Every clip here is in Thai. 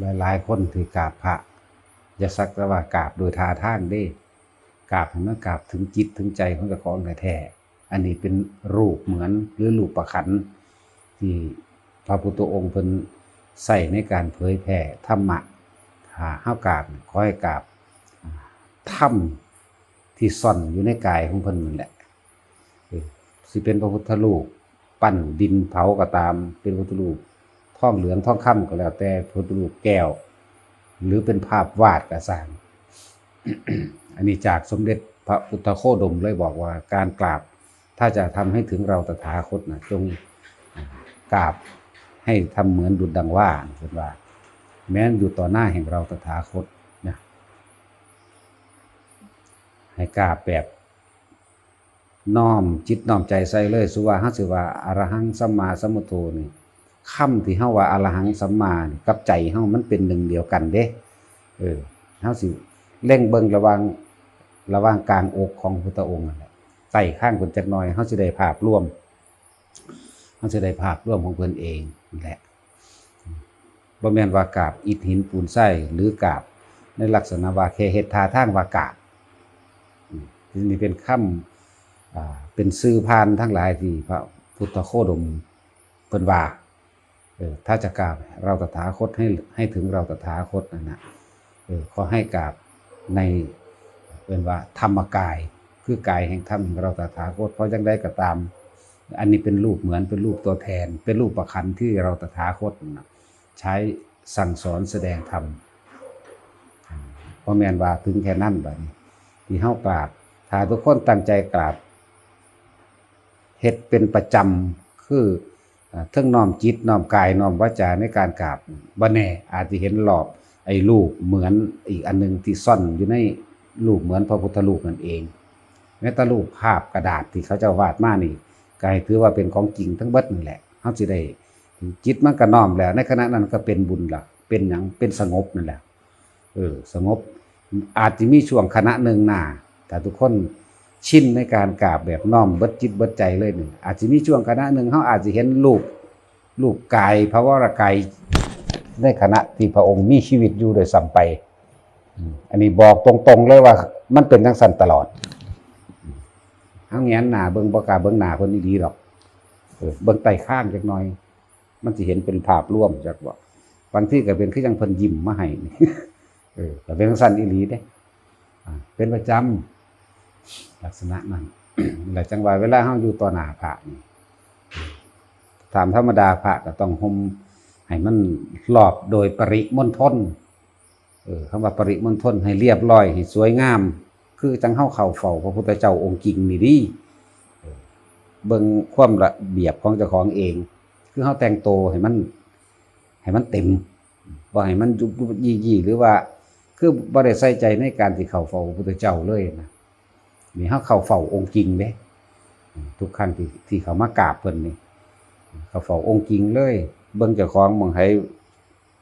หลายๆคนที่กราบพระอย่าสักแต่ว่ากราบโดยท่าทางเด้กราบให้มันกราบถึงจิตถึงใจของเจ้าของแท้ๆอันนี้เป็นรูปเหมือนหรือรูปประคันที่พระพุทธองค์เพิ่นใส่ในการเผยแผ่ธรรมะถ้าเฮากราบขอให้กราบธรรมที่ซ่อนอยู่ในกายของเพิ่นนั่นแหละสิเป็นพระพุทธรูปปั้นดินเผาก็ตามเป็นพระพุทธรูป ทองเหลืองทองคำก็แล้ว แต่พุทธรูปแก้ว หรือเป็นภาพวาดก็สร้างอันนี้จากสมเด็จพระพุทธโคดมเลยบอกว่าการกราบ ถ้าจะทำให้ถึงเราตถาคตนะจงกราบให้ทำเหมือนดุจดังว่าเห็นว่า แม้นอยู่ต่อหน้าแห่งเราตถาคตนะให้กราบแบบน้อมจิตน้อมใจใส่เลย สุว่าฮัสิว่าอารหังสัมมาสัมพุทโธนี่ คำที่เฮาว่าอรหังสัมมากับใจเฮามันเป็นหนึ่งเดียวกันเด้ เออเฮาสิเล่งเบิ่งระวังระว่างกลางอกของพุทธองค์นั่นแหละใส่ข้างเพิ่นจักหน่อยเฮาสิได้ภาพร่วมเฮาสิได้ภาพร่วมของเพิ่นเองนี่แหละบ่แม่นว่ากาบอิฐหินปูนไส้หรือกาบในลักษณะว่าแค่เฮ็ดทาทางว่ากาบอืมนี่เป็นคำอ่าเป็นสื่อพานทั้งหลายที่พระพุทธโคดมเพิ่นว่า เออถ้าจะกราบเราตถาคตให้ให้ถึงเราตถาคตนั่นนะเออขอให้กราบในเป็นว่าธรรมกาย คือกายแห่งธรรมแห่งเราตถาคตเพราะยังได้ก็ตาม อันนี้เป็นรูปเหมือนเป็นรูปตัวแทน เป็นรูปประคันที่เราตถาคตนะใช้สั่งสอนแสดงธรรมอมเพราะแมนว่าถึงแค่นั้นบัดนี้ที่เฮากราบถ้าทุกคนตั้งใจกราบเฮ็ดเป็นประจำคือ ทั้งน้อมจิตน้อมกายน้อมวาจาในการกราบบ่แน่อาจจะเห็นหลอบไอ้รูปเหมือนอีกอันหนึงที่ซ่อนอยู่ในรูปเหมือนพระพุทธรูปนั่นเองแม้แต่รูปภาพกระดาษที่เขาจะวาดมานี่ก็ให้ถือว่าเป็นของจริงทั้งเบิดนั่นแหละเฮาสิได้จิตมันก็น้อมแล้ว ในขณะนั้นก็เป็นบุญละเป็นหยังเป็นสงบนั่นแหละเออสงบอาจจะมีช่วงคณะหนึ่งหน้าแต่ทุกคน ชินในการกราบแบบน้อมเบิดจิตเบิดใจเลยหนึ่งอาจจะมีช่วงคณะหนึ่งเขาอาจจะเห็นรูปรูปกายพระวรกายในขณะที่พระองค์มีชีวิตอยู่โดยสัมไป อันนี้บอกตรงๆเลยว่า มันเป็นทั้งสันตลอดเขาแงนหนาเบิ้งประกาเบิ้งหนาคนดีๆหรอกเบิ้งไต่ข้างจักหน่อย มันจะเห็นเป็นภาพร่วมจากว่าบางที่ก็เป็นคือยังเพิ่นยิ้มมาให้นี่เออแต่เป็นสั้นอีหลีเด้อ่าเป็นประจำ ลักษณะนั้นหลายจังหวะเวลาเฮาอยู่ต่อหน้าพระนี่ตามธรรมดาพระก็ต้องห่มให้มันรอบโดยปริมณฑลเออคำว่าปริมณฑลให้เรียบร้อยให้สวยงาม คือจังเฮาเข้าเฝ้าพระพุทธเจ้าองค์จริงนี่ดีเบิ่งความระเบียบของเจ้าของเอง คือเฮาแต่งตัวให้มัน ให้มันเต็มบ่ให้มันยุบยี่ยี่หรือว่า คือบ่ได้ใส่ใจในการที่เข้าเฝ้าพระพุทธเจ้าเลยนะ นี่เฮาเข้าเฝ้าองค์จริงเด้ทุกครั้งที่ที่เขามากราบเพิ่นนี่เขาเฝ้าองค์จริงเลย เบิ่งเจ้าของมองให้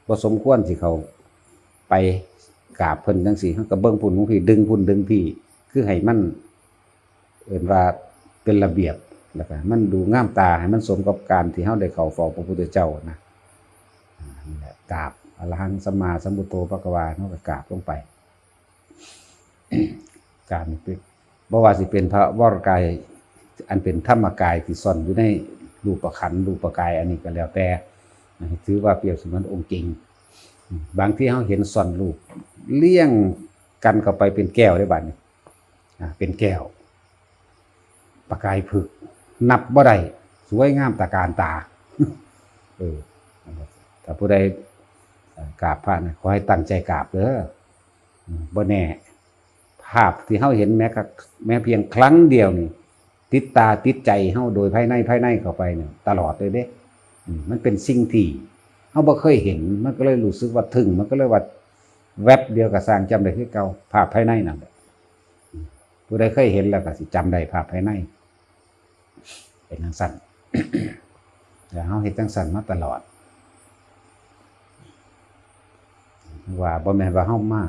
บ่สมควรสิเขาไปกราบเพิ่นจังซี่เฮาก็เบิ่งพุ่นของพี่ดึงพุ่นดึงพี่ คือให้มันเอิ้นว่าเป็นระเบียบแล้วก็มันดูงามตาให้มันสมกับการที่เฮาได้เข้าเฝ้าพระพุทธเจ้านะนี่แหละกราบอรหังสัมมาสัมพุทโธพระกวาเนาก็กราบลงไป กาบนี่เป็น บ่ว่าสิเป็นพระวรกายอันเป็นธรรมกายที่ซ่อนอยู่ในรูปขันรูปกายอันนี้ก็แล้วแต่ถือว่าเปรียบเสมือนองค์จริง บางที่เขาเห็นซ่อนรูปเลี่ยงกันเข้าไปเป็นแก้วได้บัดนี้อ่าเป็นแก้วประกายผึก นับบ่ได้สวยงามตะการตาเออถ้าผู้ใดกราบพระนะขอให้ตั้งใจกราบเด้อบ่แน่ ภาพที่เฮาเห็นแม้กระแม้เพียงครั้งเดียวนี่ติดตาติดใจเฮาโดยภายในภายในเข้าไปเนี่ยตลอดเลยเด้มันเป็นสิ่งที่เฮาบ่เคยเห็น มันก็เลยรู้สึกว่าถึง มันก็เลยว่าแวบเดียวกับสร้างจำได้คือเก่าภาพภายในนั่นแหละอืมผู้ใดเคยเห็นแล้วก็สิจำได้ภาพภายใน เป็นจังซั่นแล้วเฮาเฮ็ดจังซั่นมาตลอด ว่าบ่แม่นว่าเฮามา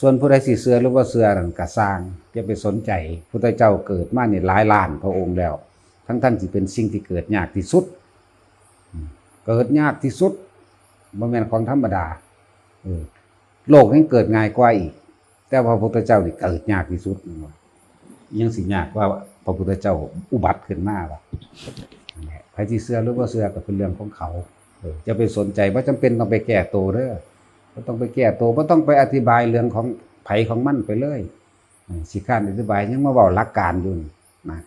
ส่วนผู้ใดสิเชื่อหรือว่าเชื่อนั่นก็สร้างอย่าไปสนใจพุทธเจ้าเกิดมาเนี่ยหลายล้านพระองค์แล้ว ทั้งๆที่เป็นสิ่งที่เกิดยากที่สุด เกิดยากที่สุดบ่แม่นของธรรมดาโลกนี้เกิดง่ายกว่าอีก แต่พระพุทธเจ้านี่เกิดยากที่สุดนั่นว่ะยังสิยากกว่าพระพุทธเจ้าอุบัติขึ้นมาว่ะนั่นแหละใครที่เชื่อหรือว่าเชื่อก็เป็นเรื่องของเขาเออจะไปสนใจว่าจำเป็นต้องไปแก้ตัวเด้อ บ่ต้องไปแก้ตัวบ่ต้องไปอธิบายเรื่องของไผของมันไปเลยสิข้านอธิบายยังมาเว้าหลักการอยู่นนะ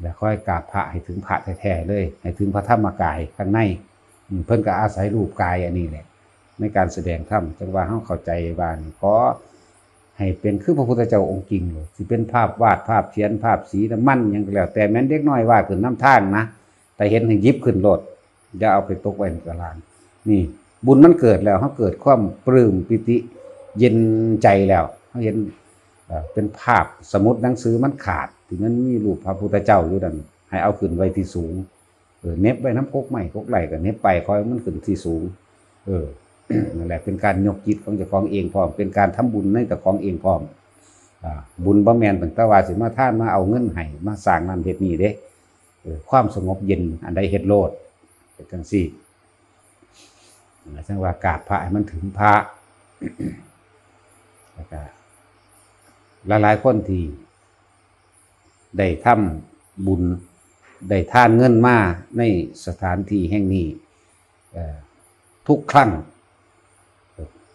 แล้วค่อยกราบพระให้ถึงพระแท้ๆเลย ให้ถึงพระธรรมกายข้างในเพิ่นก็อาศัยรูปกายอันนี้แหละ ในการแสดงธรรมจังว่าเฮาเข้าใจบ้านขอให้เป็นคือพระพุทธเจ้าองค์จริงเลยสิเป็นภาพวาดภาพเขียนภาพสีน้ำมันยังแล้ว แต่แม้นเด็กน้อยวาดขึ้นน้ำทางนะแต่เห็นให้ยิบขึ้นโลดอย่าเอาไปตกไว้ในกระลานนี่ บุญมันเกิดแล้วเฮาเกิดความปลื้มปิติเย็นใจแล้วเฮาเห็นเป็นภาพสมุดหนังสือมันขาดที่มันมีรูปพระพุทธเจ้าอยู่ดันให้เอาขึ้นไว้ที่สูงเออเน็บไว้น้ำพกใหม่พกไหลกับเน็บไปคอยมันขึ้นที่สูง เออนั่นแหละเป็นการยกจิตของเจ้าของเองพร้อม เป็นการทำบุญในเจ้าของเองพร้อมบุญบ่แมนตั้งต่ว่าสิมาท่านมาเอาเงินให้มาสร้างนั่นเฮ็ดนี่เด้ความสงบเย็นอันใดเฮ็ดโลดเป็นจังซี่ จังว่ากราบพระให้มันถึงพระแล้วก็หลายๆคนที่ได้ทำบุญได้ท่านเงินมาในสถานที่แห่งนี้ทุกครั้ง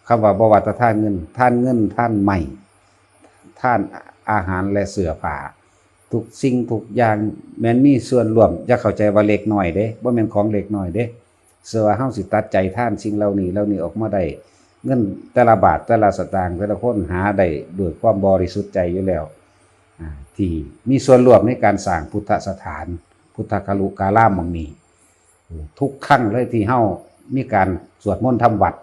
คำว่าบวัตท่านเงินท่านเงินท่านใหม่ท่านอาหารและเสื้อผ้าทุกสิ่งทุกอย่างแม้นมีส่วนรวมอย่าเข้าใจว่าเล็กหน้อยเด้บ่แม่นของเล็กหน้อยเด้ เสว่าเฮาสิตัดใจท่านสิ่งเหล่านี้เหล่านี้ออกมาได้เงินแต่ละบาทแต่ละสตางค์แต่ละคนหาได้ด้วยความบริสุทธิ์ใจอยู่แล้วที่มีส่วนร่วมในการสร้างพุทธสถาน พุทธคารุกาลามมองนี้ทุกครั้งเลยที่เฮามีการสวดมนต์ทำวัด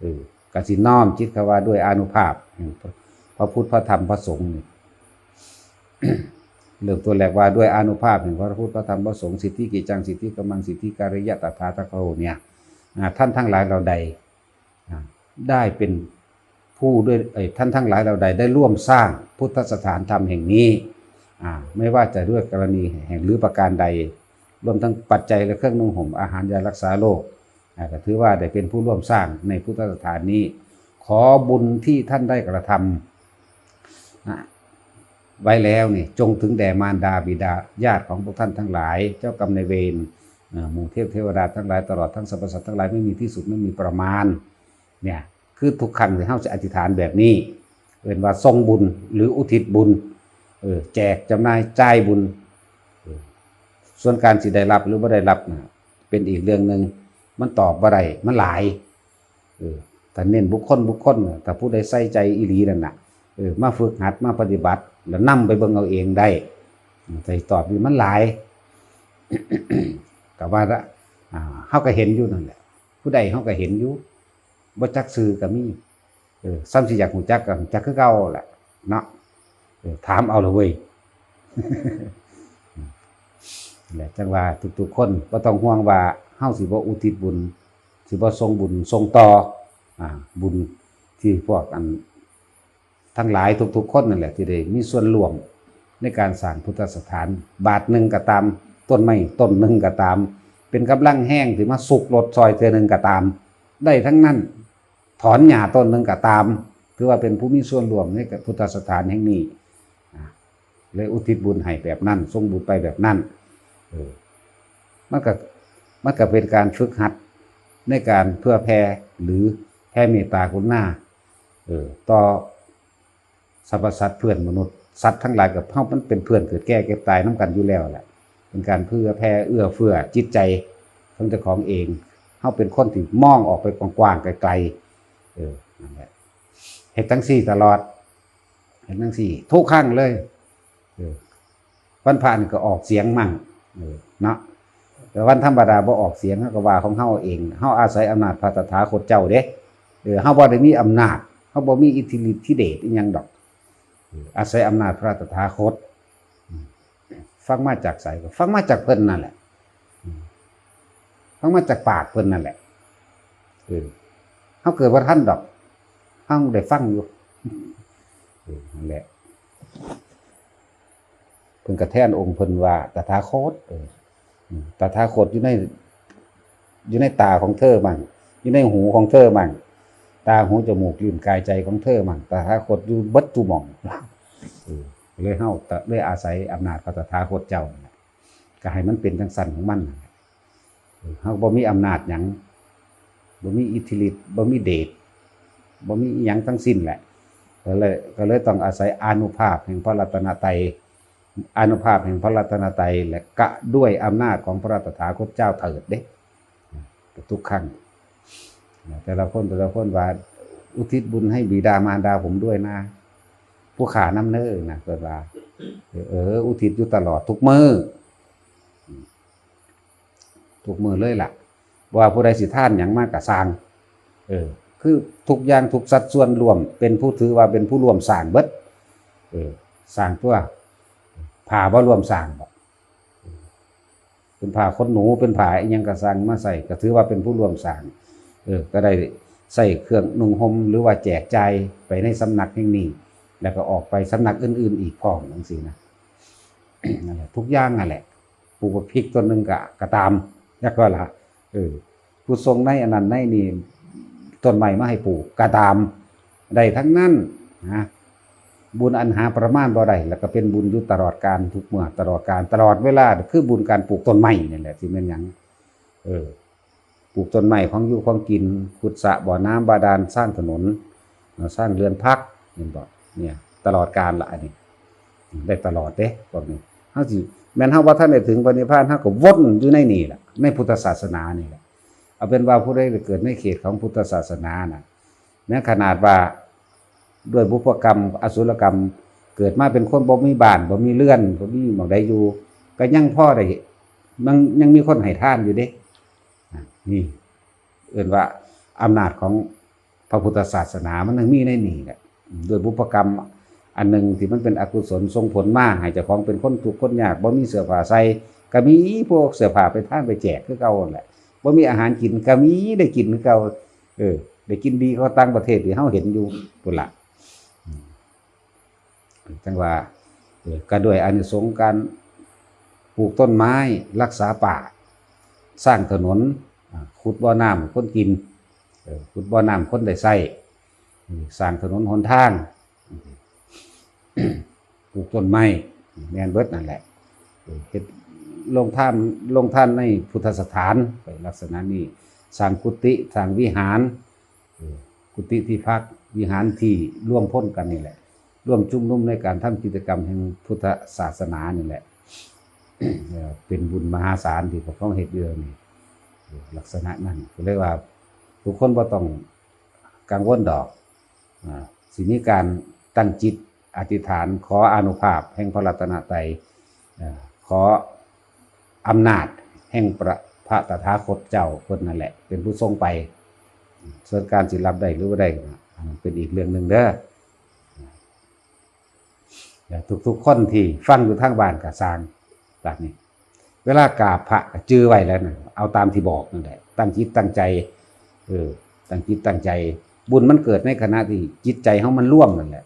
เออกสิน้อมจิตขว่าด้วยอนุภาพ พระพุทธพระธรรมพระสงฆ์ เริ่มตัวแรกว่าด้วยอนุภาพแห่งพระพุทธพระธรรมพระสงฆ์สิทธิกิจจังสิทธิกำมังสิทธิการิยะตถาตะโกเนี่ยท่านทั้งหลายเราใดได้เป็นผู้ด้วยท่านทั้งหลายเราใดได้ร่วมสร้างพุทธสถานธรรมแห่งนี้ไม่ว่าจะด้วยกรณีแห่งหรือประการใด รวมทั้งปัจจัยและเครื่องนุ่งห่มอาหารยารักษาโรคอ่าก็ถือว่าได้เป็นผู้ร่วมสร้างในพุทธสถานนี้ ขอบุญที่ท่านได้กระทำ ไว้แล้วนี่จงถึงแด่มารดาบิดาญาติของพวกท่านทั้งหลาย เจ้ากรรมนายเวรหมู่เทพเทวดาทั้งหลายตลอดทั้งสรรพสัตว์ทั้งหลายไม่มีที่สุดไม่มีประมาณเนี่ยคือทุกครั้งที่เฮาจะอธิษฐานแบบนี้เป็นว่าทรงบุญหรืออุทิศบุญเออแจกจำหน่ายจ่ายบุญ ส่วนการสิได้รับหรือบ่ได้รับนะเป็นอีกเรื่องหนึ่งมันตอบบ่ได้มันหลายเออแต่เน้นบุคคลบุคคลแต่ผู้ใดใส่ใจอีหลีนั่นน่ะเออมาฝึกหัดมาปฏิบัติ แล้วนำไปเบิ่งเอาเองได้แต่ตอบนี่มันหลายก็ว่าละอ่าเฮาก็เห็นอยู่นั่นแหละ ผู้ใดเฮาก็เห็นอยู่บ่จักซื้อก็มีเออซ้ำสิอยากหูจักก็จักคือเก่าแหละเนาะถามเอาเลยเว้ยแหละจังว่าทุกๆคนบ่ต้องห่วงว่าเฮาสิบ่อุทิศบุญสิบ่ส่งบุญส่งต่ออ่าบุญที่พวกอัน ทั้งหลายทุกๆคนนั่นแหละที่ได้มีส่วนร่วมในการสร้างพุทธสถาน บาทหนึ่งก็ตาม ต้นไม้ต้นหนึ่งก็ตาม เป็นกำลังแห้งที่มาสุกรถซอยเทือหนึ่งก็ตาม ได้ทั้งนั้นถอนหญ้าต้นหนึ่งก็ตาม ถือว่าเป็นผู้มีส่วนร่วมในพุทธสถานแห่งนี้เลยอุทิศบุญให้แบบนั้นทรงบุญไปแบบนั้นเออมันก็มันก็เป็นการฝึกหัดในการเพื่อแผ่หรือแผ่เมตตากรุณาเออต่อ สรรพสัตว์เพื่อนมนุษย์สัตว์ทั้งหลายกับเฮามันเป็นเพื่อนเกิดแก่เก็บตายน้กันอยู่แล้วแหละเป็นการเพื่อแผ่เอื้อเฟื้อจิตใจของเจ้าของเองเขาเป็นคนที่มองออกไปกว้างๆไกลๆเออนั่นแหละเห็นทั้งสี่ตลอดเห็นทั้งสี่ทุกครั้งเลยเออวันผ่านก็ออกเสียงมั่งเออเนาะแต่วันธรรมดาบ่ออกเสียงเขาก็ว่าของเฮาเองเฮาอาศัยอำนาจพระตถาคตเจ้าเด้เออเฮาบ่ได้มีอำนาจเฮาบ่มีอิทธิฤทธิเดชอีหยังดอก อาศัยอำนาจพระตถาคต ฟังมาจากไสก็ฟังมาจากเพิ่นนั่นแหละฟังมาจากปากเพิ่นนั่นแหละเออเขาเกิดว่าท่านดอกเขาได้ฟังอยู่นั่นแหละเพิ่นกระแทนองค์เพิ่นว่าตถาคตเอออืมตถาคตอยู่ในอยู่ในตาของเธอมั่งอยู่ในหูของเธอมั่ง ตาหูจมูกลิ้นกายใจของเธอมั่งตถาคตอยู่บัดทุมองเลยเฮาเลยอาศัยอำนาจพระตถาคตเจ้าก็ให้มันเป็นจังสันของมันเฮาบ่มีอำนาจหยังบ่มีอิทธิฤทธิ์บ่มีเดชบ่มีอิหยังทั้งสิ้นแหละก็เลยก็เลยต้องอาศัยอนุภาพแห่งพระรัตนตรัยอนุภาพแห่งพระรัตนตรัยและกะด้วยอำนาจของพระตถาคตเจ้าเถิดเด้ทุกครั้ง แต่ละคนแต่ละคนว่า อุทิศบุญให้บิดามารดาผมด้วยนะ ผู้ขาน้ำเน้อนะเกิดว่าเออ อุทิศอยู่ตลอดทุกมือทุกมือเลยล่ะ ว่าผู้ใดสิท่านอย่างมากกะสร้าง เออ คือทุกอย่างทุกสัดส่วนรวม เป็นผู้ถือว่าเป็นผู้รวมสร้างเบิดเออสร้างตัวผ่าบ่ร่วมสร้างบเป็นผ่าคนหนูเป็นผ่าอยังกระสังมาใส่ก็ถือว่าเป็นผู้รวมสร้าง เออก็ได้ใส่เครื่องนุ่งห่มหรือว่าแจกจ่ายไปในสำนักแห่งนี้ แล้วก็ออกไปสำนักอื่น ๆ อีกพร้อมจังซี่นะนั่นแหละทุกอย่างนั่นแหละปลูกพริกต้นหนึ่งก็ก็ตามยักว่าละเออผู้ทรงในอันนั้นในนี่ต้นใหม่มาให้ปลูกกะตามได้ทั้งนั้นนะบุญอันหาประมาณบ่ได้แล้วก็เป็นบุญอยู่ตลอดการทุกเมื่อตลอดการตลอดเวลา คือบุญการปลูกต้นไม้นี่แหละที่แม่นหยังเออ ลูกต้นไม้ของอยู่ของกินขุดสระบ่อน้ำบาดาลสร้างถนนสร้างเรือนพักเห็นบ่เนี่ย ตลอดการละอันนี้ได้ตลอดเด้พวกนี้เฮาสิแม้นเฮาว่าท่านได้ถึงปณิพานเฮาก็วนอยู่ในนี่แหละในพุทธศาสนานี่แหละเอาเป็นว่าผู้ใดได้เกิดในเขตของพุทธศาสนาน่ะแม้ขนาดว่าด้วยบุพกรรม อสุรกรรม เกิดมาเป็นคนบ่มีบ้านบ่มีเรือนบ่มีหมองใดอยู่ ก็ยังพ่อได้มันยังมีคนให้ทานอยู่เด้ นี่เอื่นว่าอำนาจของพระพุทธศาสนามันยังมีในนี่แหละด้วยบุพกรรมอันหนึ่งที่มันเป็นอกุศลส่งผลมากให้เจ้าของเป็นคนทุกคนยากบ่มีเสื้อผ้าใส่ก็มีพวกเสื้อผ้าไปท่านไปแจกคือเก่าแหละว่มีอาหารกินก็มีได้กินคือเก่าเออ ได้กินดีก็ต่างประเทศที่เฮาเห็นอยู่พุ่นละอืมจังว่าก็ด้วยอานิสงส์การปลูกต้นไม้รักษาป่า สร้างถนน ขุดบ่อน้ำคนกินขุดบ่อน้ำคนได้ใช้อืมสร้างถนนหนทางปลูกต้นไม้แมนเบิดนั่นแหละเฮ็ดลงท่านลงท่านในพุทธสถานไปลักษณะนี้สร้างกุฏิสร้างวิหาร กุฏิที่พักวิหารที่ร่วมพ้นกันนี่แหละ ร่วมจุ่มนุ่มในการทำกิจกรรมแห่งพุทธศาสนานี่แหละเออเป็นบุญมหาศาลที่พวกเขาเฮ็ดเยอะนี่ ลักษณะนั้นก็เลยว่า ทุกคนบ่ต้องกังวลดอกอ่าสิมีการตั้งจิตอธิษฐานขออนุภาพ แห่งพระรัตนตรัยขออำนาจแห่งพระพระตถาคตเจ้าคนนั่นแหละ เป็นผู้ทรงไป ส่วนการสิรับได้หรือว่าได้เป็นอีกเรื่องหนึ่งเด้อทุกๆคนที่ฟังอยู่ทางบ้านกับสร้างแบบนี้ เวลากราบพระจื้อไว้แล้วนะเอาตามที่บอกนั่นแหละตั้งจิตตั้งใจ เออ ตั้งจิตตั้งใจ บุญมันเกิดในขณะที่จิตใจเขามันร่วมนั่นแหละ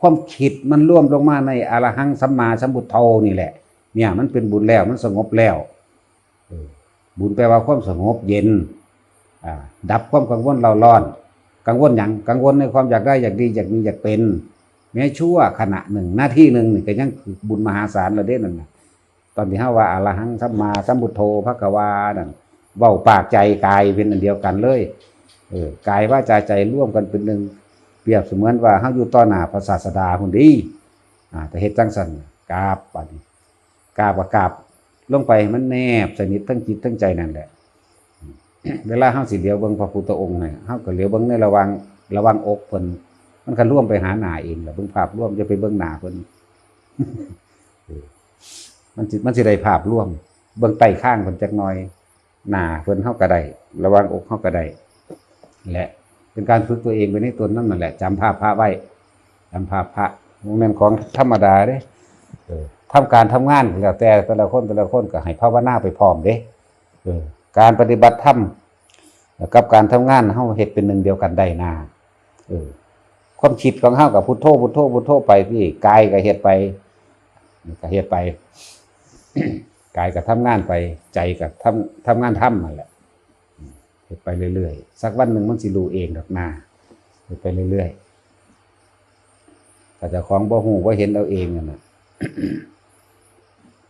ความคิดมันร่วมลงมาในอรหังสัมมาสัมพุทโธนี่แหละ เนี่ย มันเป็นบุญแล้วมันสงบแล้วเออบุญแปลว่าความสงบเย็นอ่าดับความกังวลเราร้อน กังวลอย่างกังวลในความอยากได้อยากดีอยากมีอยากเป็น แม้ชั่วขณะหนึ่งหน้าที่หนึ่งนี่ก็ยังคือบุญมหาศาลเระเด้นั่นนะ ตอนที่ห้าว่าอรหังสัมมาสัมพุทโธพระกวานั่นเว้าปากใจกายเป็นอันเดียวกันเลยเออกายว่าใจใจร่วมกันเป็นหนึ่งเปรียบเสมือนว่าเฮาอยู่ต่อหน้าพระศาสดาคนดีอ่าแต่เฮ็ดจังสันกาบปานนี้กาบกับกาบลงไปมันแนบสนิททั้งจิตทั้งใจนั่นแหละ เวลาเฮาสิเหลียวเบิ่งพระพุทธองค์เนี่ยเฮาก็เหลียวเบิ่งในระวังระวังอกเพิ่นมันก็ร่วมไปหาหน้าเองแหละเบิ่งภาพร่วมจะไปเบิ่งหน้าเพิ่น มันสิมันสิได้ภาพร่วม เบิ่งใต้ข้างเพิ่นจักหน่อย หน้าเพิ่นเฮาก็ได้ระวังอกเฮาก็ได้และเป็นการฝึกตัวเองไปในตัวนั่นนั่นแหละจำภาพพระไว้จำภาพพระบ่แม่นของธรรมดาเด้เออทำการทำงานแล้วแต่แต่ละคนแต่ละคนก็ให้ภาวนาไปพร้อมเด้เออการปฏิบัติธรรมกับการทำงานเฮาเฮ็ดเป็นหนึ่งเดียวกันได้นาเออความคิดของเฮากับพุทโธพุทโธพุทโธไปที่กายก็เฮ็ดไปก็เฮ็ดไป กายก็ทำงานไปใจก็ทำทำงานทำนั่นแหละเฮ็ดไปเรื่อยๆ สักวันหนึ่งมันสิรู้เองดอกนาเฮ็ดไปเรื่อยๆถ้าเจ้าของบ่ฮู้บ่เห็นเอาเองนั่นน่ะ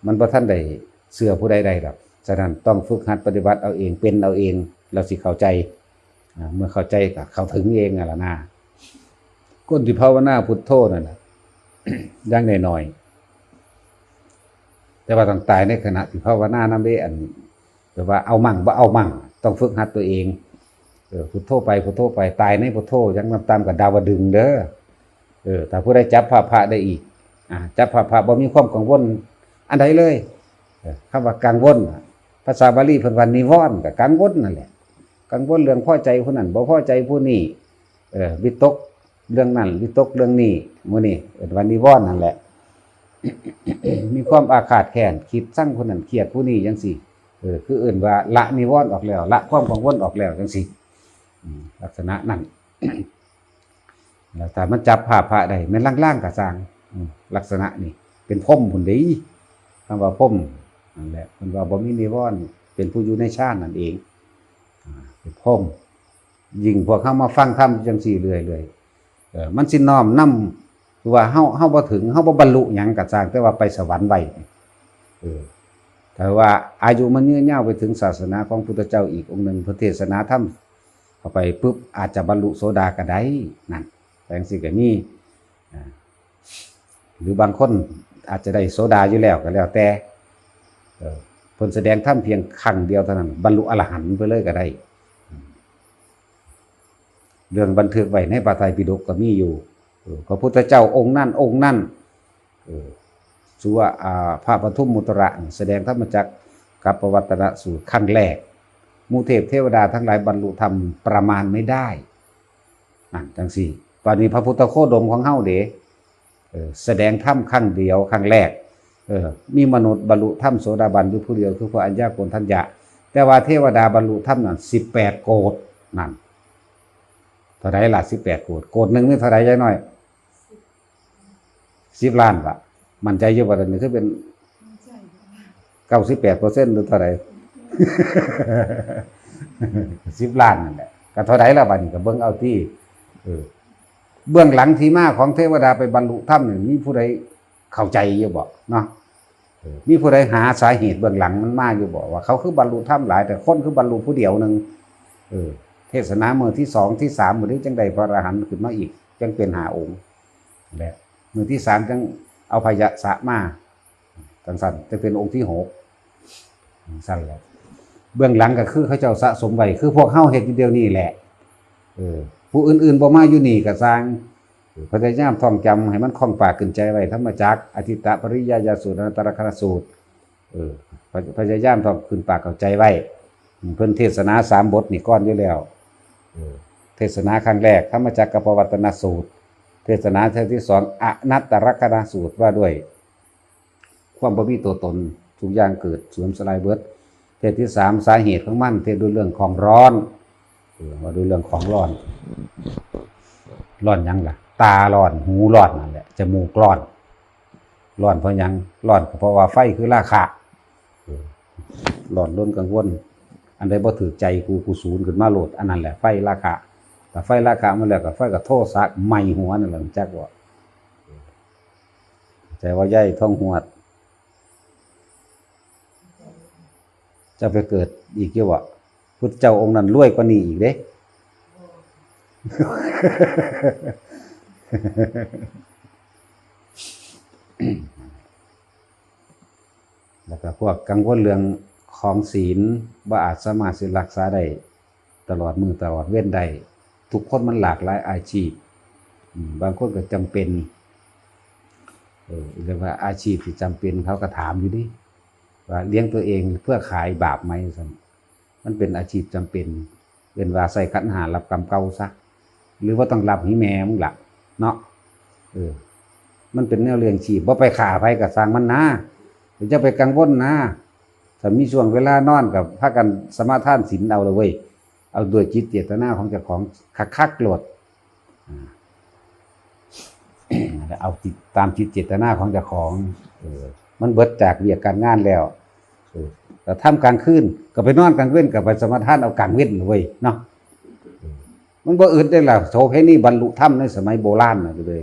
มันบ่ทันได้เชื่อผู้ใดใดดอกฉะนั้นต้องฝึกหัดปฏิบัติเอาเองเป็นเอาเองแล้วสิเข้าใจ เมื่อเข้าใจก็เข้าถึงเองนั่นล่ะนะคนที่ภาวนาพุทโธนั่นน่ะอย่างน้อยๆ แต่ว่าต้องตายในขณะที่ภาวนานำเด้อันแปลว่าเอามั่งบ่าเอามั่ง ต้องฝึกหัดตัวเองเออพุทโธไปพุทโธไปตายในพุทโธยังนำตามกับดาวดึงเด้อเออถ้าผู้ใดจับพระพระได้อีกอ่าจับพระพระบ่มีความกังวลอันใดเลยเออคำว่ากังวลภาษาบาลีเพิ่นว่านิวรณ์ก็กังวลนั่นแหละกังวลเรื่องพอใจผู้นั้นบ่พอใจผู้นี้เออวิตกเรื่องนั้นวิตกเรื่องนี้มื้อนี้เอิ้นว่านิวรณ์นั่นแหละ มีความอาฆาตแค้นคิดสั่งคนนั้นเคียดผู้นี้จังซี่เออคืออื่นว่าละนิวรณ์ออกแล้ว ละความกังวลออกแล้วจังซี่ลักษณะนั้นแล้วถ้ามันจับผ้าพระได้ม่นล่างๆก็สร้างลักษณะนี้เป็นพรหมพุ่นดีคำว่าพรหมนั่นแหละเพิ่นว่าบ่มีนิวรณ์เป็นผู้อยู่ในฌานนั่นเองเป็นพรหมยิ่งพวกเข้ามาฟังธรรมจังซี่เรื่อยๆเออมันสิน้อมนำว่าเฮาเฮาบ่ถึงเฮาบ่บรรลุหยังก็สร้างแต่ว่าไปสวรรค์ไว้เออแต่ว่าอายุมันยืนยาวไปถึงศาสนาของพุทธเจ้าอีกองค์หนึ่งพระเทศนาธรรมเข้าไปปุ๊บอาจจะบรรลุโสดาก็ได้นั่นแต่งซี่ก็มีอ่หรือบางคนอาจจะได้โสดาอยู่แล้วก็แล้วแต่เออพิ่นแสดงธรรมเพียงครั้งเดียวเท่านั้นบรรลุอรหันต์ไปเลยก็ได้ เรื่องบันทึกไว้ในพระไตรปิฎกก็มีอยู่ พระพุทธเจ้าองค์นั่นองค์นั่นชื่อว่าอ่าพระปทุมมุตระแสดงธรรมจักรกับประวัตนสูตรขั้นแรกมูเทพเทวดาทั้งหลายบรรลุธรรมประมาณไม่ได้นั่นจังสี่ปานนี้พระพุทธโคดมของเฮาเดเอแสดงธรรมครั้งเดียวครั้งแรกเออมีมนุษย์บรรลุธรรมโสดาบันอยู่ผู้เดียวคือพระอัญญาโกณทัญญะแต่ว่าเทวดาบรรลุธรรมนั่นสิบแปดโกดนั่นเท่าไรล่ะสิบแปดโกดโกดหนึ่งนี่เท่าไรยายน้อย สิบล้านปะมันใจเยอะกว่านี้คือเป็นเก้าสิบแปดเปอร์เซ็นต์หรือเท่าไรสิบล้านนั่นแหละก็เท่าไรละบัดนี้ก็เบิ่งเอาที่เออเบื้องหลังที่มาของเทวดาไปบรรลุธรรมนี่มีผู้ใดเข้าใจอยู่บ่เนาะมีผู้ใดหาสาเหตุเบื้องหลังมันมาอยู่บ่ว่าเขาคือบรรลุธรรมหลาย แต่คนคือบรรลุผู้เดียวหนึ่งเออ เทศนาเมือที่สองที่สามมือนี้จังใดพระอรหันต์ขึ้นมาอีก จังเป็นหาองค์แหละ มือที่สามจังเอาพยะสะมาจังสันจะเป็นองค์ที่หกสันแหละเบื้องหลังก็คือเขาเจ้าสะสมไว้คือพวกเฮาเฮ็ดเดียวนี่แหละเออผู้อื่นๆบ่มาอยู่นี่ก็สร้างพยายามท่องจำให้มันคล่องปากขึ้นใจไว้ธรรมจักอธิตตปริยายาสูตรอนัตตรคณสูตรเออพยายามท่องขึ้นปากเข้าใจไว้เพิ่นเทศนาสามบทนี่ก้อนอยู่แล้วเออเทศนาครั้งแรกธรรมจักรกับปวัตนสูตร เทศนาเทศที่สองอนัตตรกนาสูตรว่าด้วย ความบ่มีตัวตนทุกอย่างเกิดสูญสลายเบิดเทศที่สามสาเหตุของมันเทศด้วยเรื่องของร้อนเออว่าด้วยเรื่องของร้อน ร้อนยังล่ะ ตาร้อนหูร้อนนั่นแหละจมูกร้อนร้อนเพราะยังร้อนเพราะว่าไฟคือราคะร้อนล้นกังวลอันใดบ่ถือใจกูกูศูนย์ขึ้นมาโหลดอันนั้นแหละไฟราคะ แต่ไฟราคะมันแล้วก็ไฟกับโทษะไหม่หัวนั่นแหละจักว่าใจว่าใหญ่ท้องหัวจะไปเกิดอีกเยอะวะพุทธเจ้าองค์นั้นรวยกว่านี้อีกเด้แล้วก็พวกกังวลเรื่องของศีลว่าอาจสามารถสิรักษาได้ตลอดมือตลอดเว้นได้ ทุกคนมันหลากหลายอาชีพ บางคนก็จำเป็นเรียกว่าอาชีพที่จำเป็นเขาก็ถามอยู่ดิว่าเลี้ยงตัวเองเพื่อขายบาปไหมสันมันเป็นอาชีพจำเป็นเป็นว่าใส่ขันหารับกรรมเก่าซะหรือว่าต้องรับห้แม่มึงลักเนาะเออ มันเป็นแนวเรื่องชีพว่าไปขาไปกับสร้างมันนะเดี๋ยวจะไปกังวลนะถ้ามีช่วงเวลานอนกับพากันสมาทานศีลเอาเลยเว้ย เอาด้วยจิตเจตนาของเจ้าของคักคักๆโกรธอ่าเอาจิตตามจิตเจตนาของเจ้าของเออมันเบิดจากเวียกการงานแล้วเออแต่ท่ามกลางคืนก็ไปนอนกลางคืนก็ไปสมาทานเอากลางเว้นเลยเนาะมันบ่อึดได้ล่ะโสเพณีบรรลุธรรมในสมัยโบราณน่ะเลย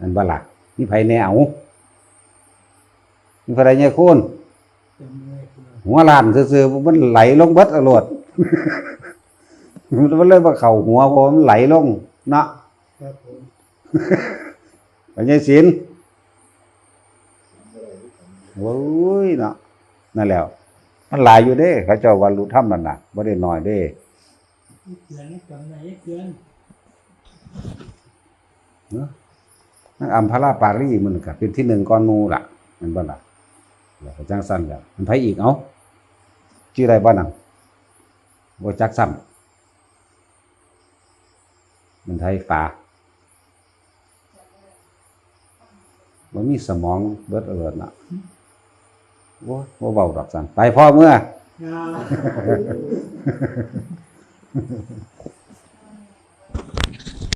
นั่นบ่ล่ะมีไผแนวมีไผได้เนี่ยคุณจำไม่ได้หัวล้านซื่อๆมันไหลลงเบิดอรวด มันเลยว่าเข่าหัวเพราะมันไหลลงเนาะครับผมไปยายศิลโอ้ยเนาะนั่นแหล้ว มันหลายอยู่เด้ เขาเจ้าวันรู้ถ้ำนั่นน่ะบ่ได้น้อยเด้เขียนจำไหนเขียนเนาะนักอัมพาราปารีมันก็เป็นที่หนึ่งก้อนหมูล่ะแมันบ่ล่ะแล้วก็จังสั้นแล้วมันไผอีกเอ้าชื่ออะไรบ้านังบ่จักซ้ำ มันไทยฟ้าบ่มีสมองเบิดเอิดน่ะว่าว่าเบาดอกสันไปพ่อเมื่อ